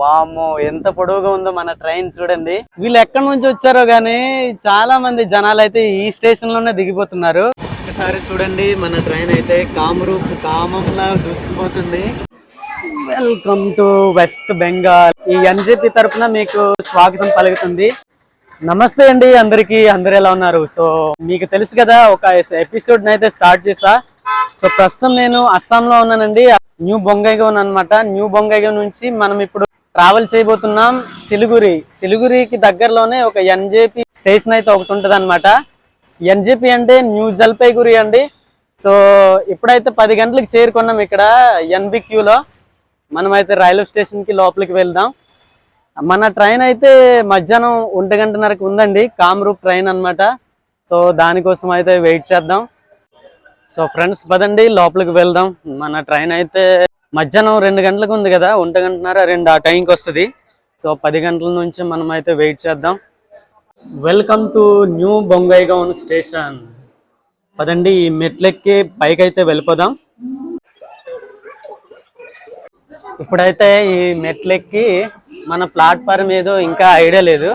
వామ్మో ఎంత పొడవుగా ఉందో మన ట్రైన్ చూడండి. వీళ్ళు ఎక్కడి నుంచి వచ్చారో గానీ చాలా మంది జనాలు అయితే ఈ స్టేషన్లోనే దిగిపోతున్నారు. ఒకసారి చూడండి మన ట్రైన్ అయితే కామరూప్ కామంలా దూసుకుపోతుంది. వెల్కమ్ టు వెస్ట్ బెంగాల్ ఈ ఎన్జేపీ తరఫున మీకు స్వాగతం పలుకుతుంది. నమస్తే అండి అందరికి అందరు ఎలా ఉన్నారు? సో మీకు తెలుసు కదా ఒక ఎపిసోడ్ అయితే స్టార్ట్ చేసా. సో ప్రస్తుతం నేను అస్సాంలో ఉన్నానండి. న్యూ బొంగైగా ఉన్నాను అనమాట న్యూ బొంగైగా నుంచి మనం ఇప్పుడు ట్రావెల్ చేయబోతున్నాం సిలిగురి. సిలిగురికి దగ్గరలోనే ఒక ఎన్జేపీ స్టేషన్ అయితే ఒకటి ఉంటుంది అనమాట ఎన్జేపీ అంటే న్యూ జల్పైగురి అండి. సో ఇప్పుడైతే పది గంటలకు చేరుకున్నాం ఇక్కడ ఎన్బిక్యూలో. మనమైతే రైల్వే స్టేషన్కి లోపలికి వెళ్దాం. మన ట్రైన్ అయితే మధ్యాహ్నం ఒంటి గంటన్నరకు ఉందండి. కామరూప్ ట్రైన్ అన్నమాట. సో దానికోసం అయితే వెయిట్ చేద్దాం. సో ఫ్రెండ్స్ పదండి లోపలికి వెళ్దాం. మన ట్రైన్ అయితే మధ్యాహ్నం రెండు గంటలకు ఉంది కదా ఒంటి గంటన్నర రెండు ఆ టైంకి వస్తుంది. సో పది గంటల నుంచి మనం అయితే వెయిట్ చేద్దాం. Welcome to new Bongaigaon station పదండి ఈ మెట్లెక్కి పైకి అయితే వెళ్ళిపోదాం. ఇప్పుడైతే ఈ మెట్లెక్కి మన ప్లాట్ఫామ్ ఏదో ఇంకా ఐడియా లేదు.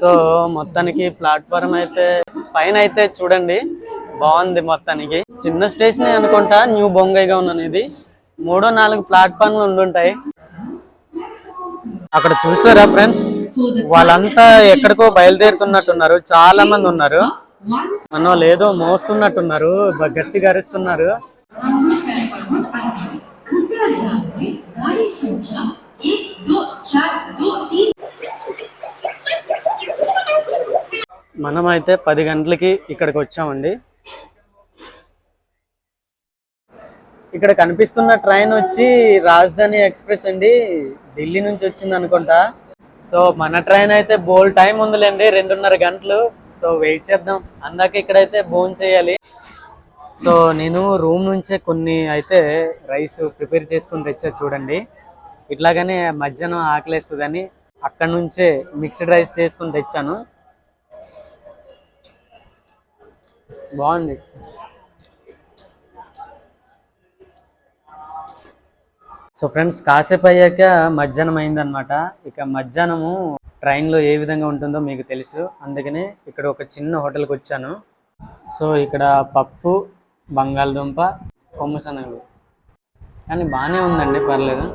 సో మొత్తానికి ప్లాట్ఫారం అయితే పైన అయితే చూడండి బాగుంది మొత్తానికి. చిన్న స్టేషన్ అనుకుంటా న్యూ బొంగైగా అనేది మూడో నాలుగు ప్లాట్ఫామ్లు ఉండుంటాయి. అక్కడ చూసారా ఫ్రెండ్స్? వాళ్ళంతా ఎక్కడికో బయలుదేరుతున్నట్టున్నారు చాలా మంది ఉన్నారు. మన లేదో ఏదో మోస్తున్నట్టున్నారు గట్టిగా అరుస్తున్నారు. మనమైతే పది గంటలకి ఇక్కడికి వచ్చామండి. ఇక్కడ కనిపిస్తున్న ట్రైన్ వచ్చి రాజధాని ఎక్స్ప్రెస్ అండి. ఢిల్లీ నుంచి వచ్చింది అనుకుంటా. సో మన ట్రైన్ అయితే బోల్ టైం ఉందిలేండి రెండున్నర గంటలు. సో వెయిట్ చేద్దాం. అందాక ఇక్కడైతే బోన్ చేయాలి. సో నేను రూమ్ నుంచే కొన్ని అయితే రైస్ ప్రిపేర్ చేసుకుని తెచ్చా చూడండి. ఇట్లాగనే మధ్యాహ్నం ఆకలేస్తుందని అక్కడ నుంచే మిక్స్డ్ రైస్ చేసుకుని తెచ్చాను. బాగుంది. సో ఫ్రెండ్స్ కాసేపు అయ్యాక మధ్యాహ్నం అయిందనమాట ఇక మధ్యాహ్నము ట్రైన్లో ఏ విధంగా ఉంటుందో మీకు తెలుసు. అందుకనే ఇక్కడ ఒక చిన్న హోటల్కి వచ్చాను. సో ఇక్కడ పప్పు బంగాళదుంప కొమ్ము శనగలు. కానీ బాగానే ఉందండి పర్లేదు.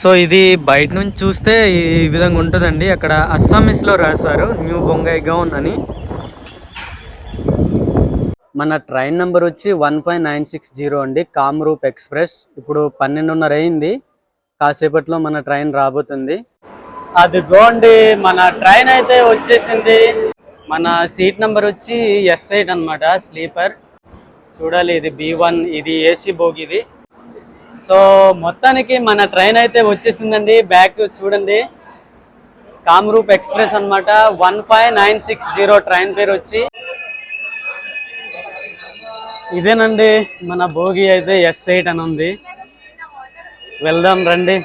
సో ఇది బయట నుంచి చూస్తే ఈ విధంగా ఉంటుందండి. అక్కడ అస్సామీస్లో రాశారు. న్యూ బొంగై గౌన్ అని. మన ట్రైన్ నెంబర్ వచ్చి one five nine six zero అండి. కామ్రూప్ ఎక్స్ప్రెస్. ఇప్పుడు పన్నెండున్నర అయింది. కాసేపట్లో మన ట్రైన్ రాబోతుంది. అదిగోండి మన ట్రైన్ అయితే వచ్చేసింది. మన సీట్ నెంబర్ వచ్చి ఎస్ ఎయిట్ అనమాట స్లీపర్. చూడాలి ఇది బి వన్ ఇది ఏసీ బోగి ఇది. సో మొత్తానికి మన ట్రైన్ అయితే వచ్చేసిందండి. బ్యాక్ చూడండి. కామ్రూప్ ఎక్స్ప్రెస్ అన్నమాట. One five nine six zero train పేరు వచ్చి. ఇదేనండి మన భోగి అయితే ఎస్ ఎయిట్ అని ఉంది. వెళ్దాం రండి.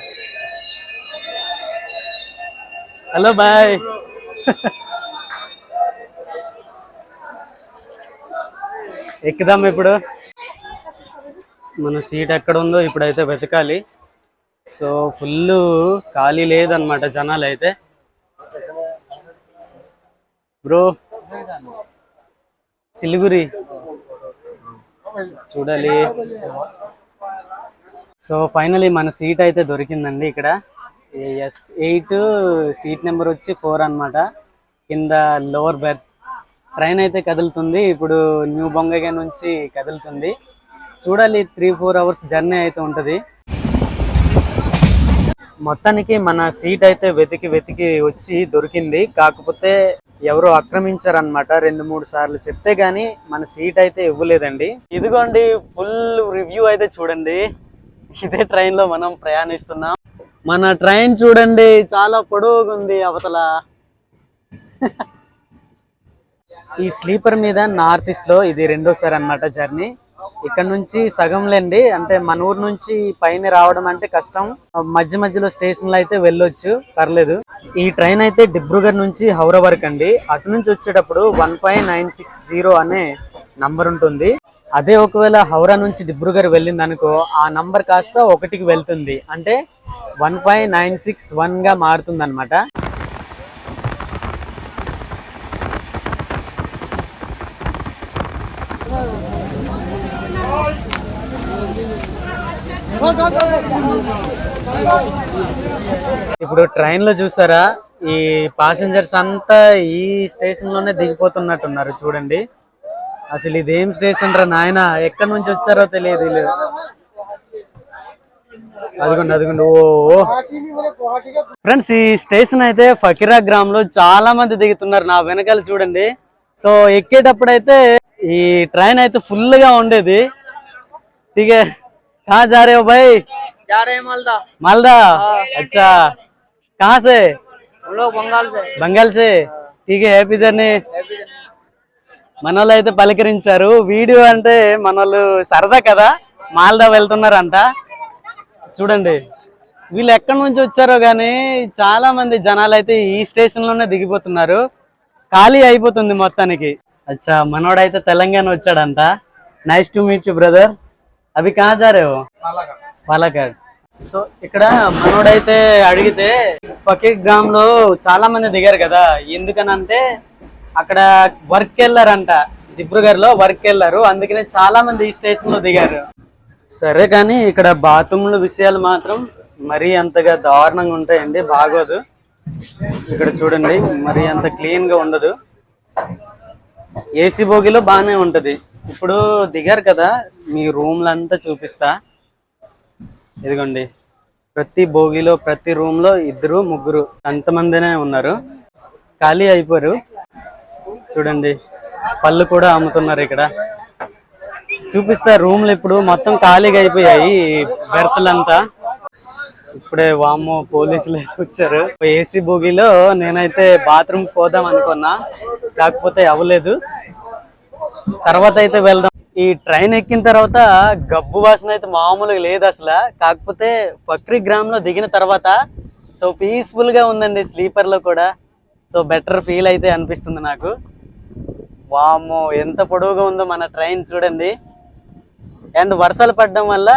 Hello bye. ఎక్కుదాం ఇప్పుడు. మన సీట్ ఎక్కడ ఉందో ఇప్పుడైతే వెతకాలి. సో ఫుల్ ఖాళీ లేదనమాట జనాలు అయితే బ్రో సిలిగురి. చూడాలి. సో ఫైనలీ మన సీట్ అయితే దొరికిందండి ఇక్కడ. ఎస్ ఎయిట్ సీట్ నెంబర్ వచ్చి ఫోర్ అన్నమాట. కింద లోవర్ బెర్త్. ట్రైన్ అయితే కదులుతుంది. ఇప్పుడు న్యూ బొంగగా నుంచి కదులుతుంది. చూడాలి త్రీ ఫోర్ అవర్స్ జర్నీ అయితే ఉంటుంది. మొత్తానికి మన సీట్ అయితే వెతికి వెతికి వచ్చి దొరికింది. కాకపోతే ఎవరు ఆక్రమించారనమాట రెండు మూడు సార్లు చెప్తే గానీ మన సీట్ అయితే ఇవ్వలేదండి. ఇదిగోండి ఫుల్ రివ్యూ అయితే చూడండి. ఇదే ట్రైన్లో మనం ప్రయాణిస్తున్నాం. మన ట్రైన్ చూడండి చాలా పొడవుగా ఉంది అవతల. ఈ స్లీపర్ మీద నార్త్ ఈస్ట్లో ఇది రెండోసారి అన్నమాట జర్నీ ఇక్కడ నుంచి సగం లేండి అంటే మన ఊరు నుంచి పైన రావడం అంటే కష్టం. మధ్య మధ్యలో స్టేషన్లు అయితే వెళ్ళొచ్చు. పర్లేదు. ఈ ట్రైన్ అయితే డిబ్రూగఢ్ నుంచి హౌరా వరకు అండి. అటు నుంచి వచ్చేటప్పుడు one five nine six zero అనే నంబర్ ఉంటుంది. అదే ఒకవేళ హౌరా నుంచి డిబ్రూగఢ్ వెళ్ళింది అనుకో ఆ నంబర్ కాస్త ఒకటికి వెళ్తుంది. అంటే వన్ ఫైవ్ నైన్ సిక్స్ వన్గా మారుతుంది అనమాట ఇప్పుడు ట్రైన్లో చూసారా ఈ పాసెంజర్స్ అంతా ఈ స్టేషన్లోనే దిగిపోతున్నట్టున్నారు చూడండి. అసలు ఇదేం స్టేషన్ రా నాయన ఎక్కడి నుంచి వచ్చారో తెలియదు వీళ్ళు. అదిగోండి అదిగోండి ఓ ఫ్రెండ్స్ ఈ స్టేషన్ అయితే ఫకీరా గ్రామ్లో చాలా మంది దిగుతున్నారు నా వెనకాల చూడండి. సో ఎక్కేటప్పుడు అయితే ఈ ట్రైన్ అయితే ఫుల్గా ఉండేది. టికెట్ కహా जा रहे हो भाई जा रहे हैं मालदा मालदा अच्छा कहाँ से हम लोग बंगाल से बंगाल से ठीक है हैप्पी जर्नी మనోళ్ళు అయితే పలకరించారు వీడియో అంటే మనోళ్ళు సరదా కదా మాల్దా వెళ్తున్నారంట చూడండి వీళ్ళు ఎక్కడి నుంచి వచ్చారో గానీ చాలా మంది జనాలు అయితే ఈ స్టేషన్ లోనే దిగిపోతున్నారు ఖాళీ అయిపోతుంది మొత్తానికి అచ్చా మనోడైతే తెలంగాణ వచ్చాడంట nice to meet you brother అవి కా జారేవు పాలకాడ్ సో ఇక్కడ మనోడైతే అడిగితే ఫకీర్ గ్రామ్లో చాలా మంది దిగారు కదా ఎందుకనంటే అక్కడ వర్క్ వెళ్ళారంట దిబ్రుగర్లో వర్క్ వెళ్ళారు అందుకనే చాలా మంది ఈ స్టేషన్లో దిగారు. సరే కానీ ఇక్కడ బాత్రూమ్ల విషయాలు మాత్రం మరీ అంతగా దారుణంగా ఉంటాయండి బాగోదు. ఇక్కడ చూడండి మరీ అంత క్లీన్గా ఉండదు. ఏసీ బోగిలో బాగానే ఉంటుంది. ఇప్పుడు దిగారు కదా మీ రూమ్లంతా చూపిస్తా. ఇదిగోండి. ప్రతి భోగిలో ప్రతి రూమ్లో ఇద్దరు ముగ్గురు అంతమందినే ఉన్నారు. ఖాళీ అయిపోయారు చూడండి పళ్ళు కూడా అమ్ముతున్నారు ఇక్కడ. చూపిస్తా రూమ్లు ఇప్పుడు మొత్తం ఖాళీగా అయిపోయాయి బెర్తలంతా. ఇప్పుడే వామ్మో పోలీసులు వచ్చారు. ఏసీ బోగిలో నేనైతే బాత్రూమ్ పోదాం అనుకున్నా. కాకపోతే అవ్వలేదు. తర్వాత అయితే వెళ్దాం. ఈ ట్రైన్ ఎక్కిన తర్వాత గబ్బు వాసన అయితే మామూలుగా లేదు అసలు. కాకపోతే పక్రి గ్రామ్లో దిగిన తర్వాత సో పీస్ఫుల్గా ఉందండి స్లీపర్లో కూడా. సో బెటర్ ఫీల్ అయితే అనిపిస్తుంది నాకు. వామ్మో ఎంత పొడవుగా ఉందో మన ట్రైన్ చూడండి. అండ్ వర్షాలు పడడం వల్ల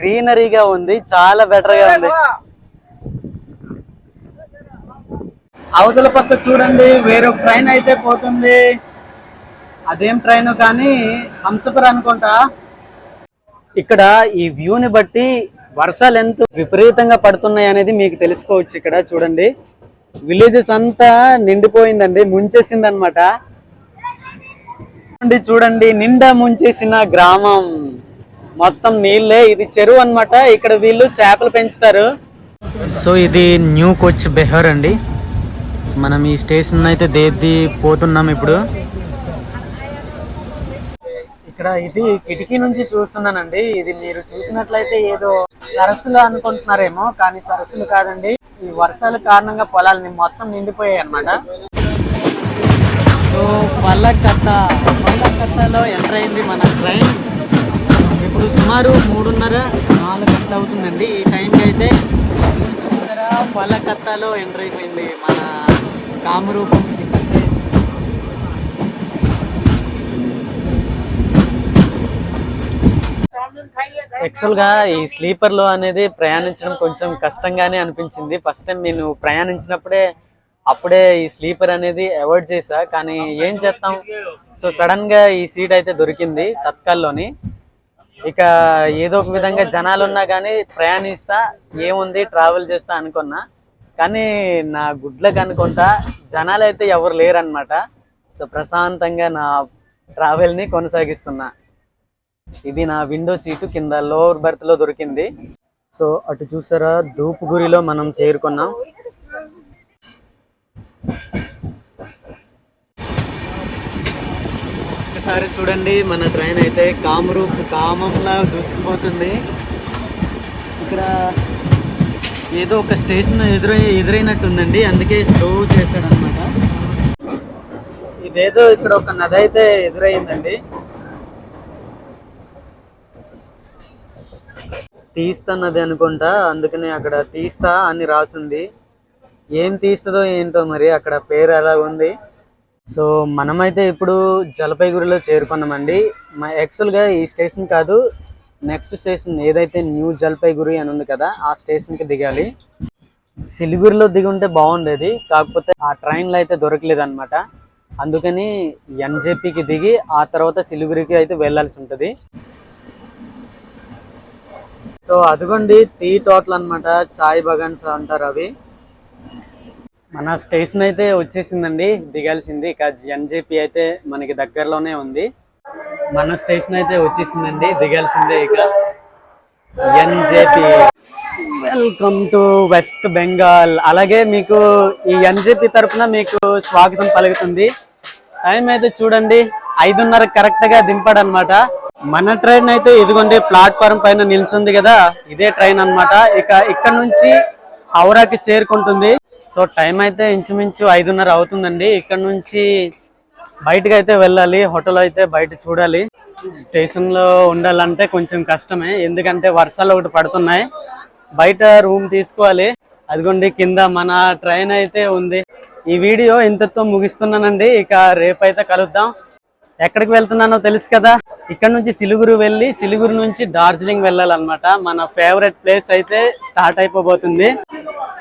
గ్రీనరీగా ఉంది చాలా బెటర్గా ఉంది. అవతల పక్క చూడండి వేరొక ట్రైన్ అయితే పోతుంది. అదేం ట్రైన్ కానీ హంసపుర అనుకుంటా. ఇక్కడ ఈ వ్యూని బట్టి వర్షాలు ఎంత విపరీతంగా పడుతున్నాయి అనేది మీకు తెలుసుకోవచ్చు ఇక్కడ చూడండి. విలేజెస్ అంతా నిండిపోయిందండి ముంచేసింది అనమాట చూడండి నిండా ముంచేసిన గ్రామం. మొత్తం నీళ్ళే ఇది చెరువు అన్నమాట. ఇక్కడ వీళ్ళు చేపలు పెంచుతారు. సో ఇది న్యూ కోచ్ బెహర్ అండి. మనం ఈ స్టేషన్ అయితే దేది పోతున్నాం ఇప్పుడు. ఇక్కడ ఇది కిటికీ నుంచి చూస్తున్నానండి. ఇది మీరు చూసినట్లయితే ఏదో సరస్సులు అనుకుంటున్నారేమో కానీ సరస్సులు కాదండి. ఈ వర్షాల కారణంగా పొలాలని మొత్తం నిండిపోయాయి అన్నమాట. సో పల్లకత్త పల్లకత్తలో ఎంటర్ అయింది మన ట్రైన్. ఇప్పుడు సుమారు మూడున్నర నాలుగు గంటలు అవుతుందండి. ఈ టైంకి అయితే పల్లకత్తలో పల్లకత్తాలో ఎంటర్ అయిపోయింది మన కామరూపం. యాక్చువల్గా ఈ స్లీపర్లో అనేది ప్రయాణించడం కొంచెం కష్టంగానే అనిపించింది. ఫస్ట్ టైం నేను ప్రయాణించినప్పుడే అప్పుడే ఈ స్లీపర్ అనేది అవాయిడ్ చేసా కానీ ఏం చేస్తాం? సో సడన్గా ఈ సీట్ అయితే దొరికింది తత్కాల్లోని. ఇక ఏదో ఒక విధంగా జనాలు ఉన్నా కానీ ప్రయాణిస్తా ఏముంది ట్రావెల్ చేస్తా అనుకున్నా. కానీ నా గుడ్లకు అనుకుంటా జనాలు అయితే ఎవరు లేరనమాట సో ప్రశాంతంగా నా ట్రావెల్ని కొనసాగిస్తున్నా. ఇది నా విండో సీటు కింద లోవర్ బెర్త్లో దొరికింది. సో అటు చూసారా ధూపుగురిలో మనం చేరుకున్నాం. ఒకసారి చూడండి మన ట్రైన్ అయితే కామరూప్ కామంలా దూసుకుపోతుంది. ఇక్కడ ఏదో ఒక స్టేషన్ ఎదురై ఎదురైనట్టుందండి అందుకే స్లో చేశాడనమాట. ఇదేదో ఇక్కడ ఒక నది అయితే ఎదురైందండి. తీస్తున్నది అనుకుంటా అందుకని అక్కడ తీస్తా అని రాసింది. ఏం తీస్తుందో ఏంటో మరి అక్కడ పేరు ఎలా ఉంది? సో మనమైతే ఇప్పుడు జలపైగురిలో చేరుకున్నామండి. మా యాక్చువల్గా ఈ స్టేషన్ కాదు నెక్స్ట్ స్టేషన్ ఏదైతే న్యూ జల్పైగురి అని ఉంది కదా ఆ స్టేషన్కి దిగాలి. సిలిగురిలో దిగి ఉంటే బాగుండేది కాకపోతే ఆ ట్రైన్లో అయితే దొరకలేదు అనమాట అందుకని ఎన్జేపీకి దిగి ఆ తర్వాత సిలిగురికి అయితే వెళ్ళాల్సి ఉంటుంది. సో అదిగోండి టీ టోటల్ అన్నమాట. చాయ్ బగాన్స్ అంటారు అవి. మన స్టేషన్ అయితే వచ్చేసిందండి దిగాల్సింది. ఇక ఎన్జేపీ అయితే మనకి దగ్గరలోనే ఉంది. మన స్టేషన్ అయితే వచ్చేసిందండి దిగాల్సిందే ఇక. NJP. Welcome to West Bengal అలాగే మీకు ఈ ఎన్జేపీ తరఫున మీకు స్వాగతం పలుకుతుంది. టైం అయితే చూడండి ఐదున్నర కరెక్ట్గా దింపాడనమాట మన ట్రైన్ అయితే ఇదిగోండి ప్లాట్ఫారం పైన నిల్చుంది కదా ఇదే ట్రైన్ అన్నమాట. ఇక ఇక్కడ నుంచి హౌరాకి చేరుకుంటుంది. సో టైం అయితే ఇంచుమించు ఐదున్నర అవుతుందండి. ఇక్కడ నుంచి బయటకు అయితే వెళ్ళాలి హోటల్ అయితే బయట చూడాలి. స్టేషన్లో ఉండాలంటే కొంచెం కష్టమే ఎందుకంటే వర్షాలు ఒకటి పడుతున్నాయి. బయట రూమ్ తీసుకోవాలి. అదిగోండి కింద మన ట్రైన్ అయితే ఉంది. ఈ వీడియో ఇంతతో ముగిస్తున్నానండి. ఇక రేపైతే కలుద్దాం. ఎక్కడికి వెళ్తున్నానో తెలుసు కదా? ఇక్కడ నుంచి సిలుగురు వెళ్ళి సిలుగురు నుంచి డార్జిలింగ్ వెళ్ళాలన్నమాట. మన ఫేవరెట్ ప్లేస్ అయితే స్టార్ట్ అయిపోబోతుంది.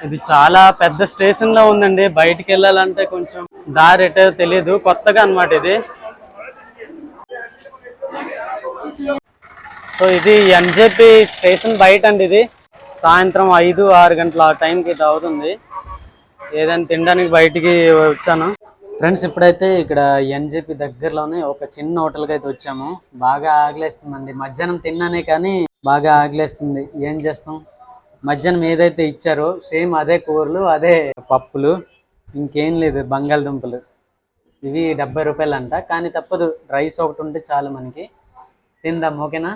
ఇది చాలా పెద్ద స్టేషన్లో ఉందండి. బయటికి వెళ్ళాలంటే కొంచెం దారి ఎటో తెలియదు కొత్తగా అన్నమాట ఇది. సో ఇది ఎంజేపీ స్టేషన్ బయట అండి ఇది. సాయంత్రం ఐదు ఆరు గంటల ఆ టైంకి ఇది అవుతుంది. ఏదైనా తినడానికి బయటికి వచ్చాను. ఫ్రెండ్స్ ఇప్పుడైతే ఇక్కడ ఎన్జేపీ దగ్గరలోనే ఒక చిన్న హోటల్కి అయితే వచ్చాము. బాగా ఆగలేస్తుందండి మధ్యాహ్నం తిన్నానే కానీ బాగా ఆగలేస్తుంది ఏం చేస్తాం? మధ్యాహ్నం ఏదైతే ఇచ్చారో సేమ్ అదే కూరలు అదే పప్పులు ఇంకేం లేదు బంగాళదుంపలు. ఇవి డెబ్బై రూపాయలు అంట కానీ తప్పదు రైస్ ఒకటి ఉంటే చాలు మనకి. తిందాం ఓకేనా?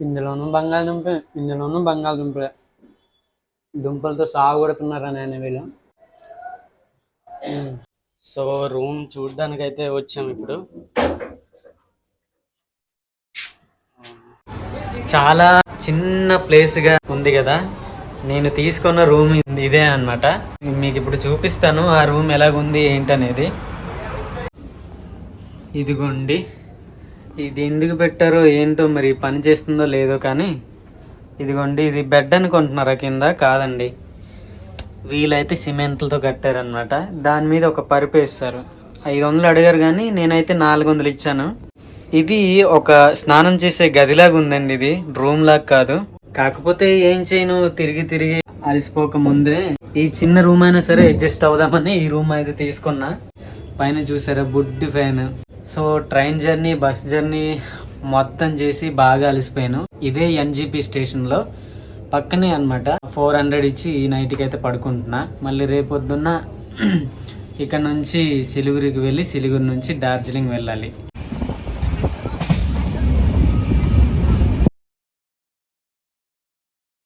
ఇందులోనూ బంగాళదుంప ఇందులోనూ బంగాళదుంపలే. దుంపలతో సాగు కొడుతున్నారా నేను వీళ్ళు. సో రూమ్ చూడడానికి అయితే వచ్చాము ఇప్పుడు. చాలా చిన్న ప్లేస్గా ఉంది కదా. నేను తీసుకున్న రూమ్ ఇదే అన్నమాట. మీకు ఇప్పుడు చూపిస్తాను ఆ రూమ్ ఎలాగుంది ఏంటనేది. ఇదిగోండి. ఇది ఎందుకు పెట్టారో ఏంటో మరి పని చేస్తుందో లేదో కానీ ఇదిగోండి ఇది బెడ్ అనుకుంటున్నారా కింద? కాదండి. వీలైతే సిమెంట్లతో కట్టారనమాట దాని మీద ఒక పరుపు వేస్తారు. ఐదు వందలు అడిగారు కానీ నేనైతే నాలుగు వందలు ఇచ్చాను. ఇది ఒక స్నానం చేసే గదిలాగా ఉందండి ఇది. రూమ్ లాగా కాదు. కాకపోతే ఏం చేయను? తిరిగి తిరిగి అలసిపోక ముందే ఈ చిన్న రూమ్ అయినా సరే అడ్జస్ట్ అవుదామని ఈ రూమ్ అయితే తీసుకున్నా. పైన చూసారా? బుడ్డి fan. So train journey bus journey మొత్తం చేసి బాగా అలసిపోయాను. ఇదే ఎన్జిపి స్టేషన్లో పక్కనే అనమాట ఫోర్ హండ్రెడ్ ఇచ్చి ఈ నైట్కి అయితే పడుకుంటున్నా. మళ్ళీ రేపొద్దున్న ఇక్కడ నుంచి సిలిగురికి వెళ్ళి సిలిగురి నుంచి డార్జిలింగ్ వెళ్ళాలి.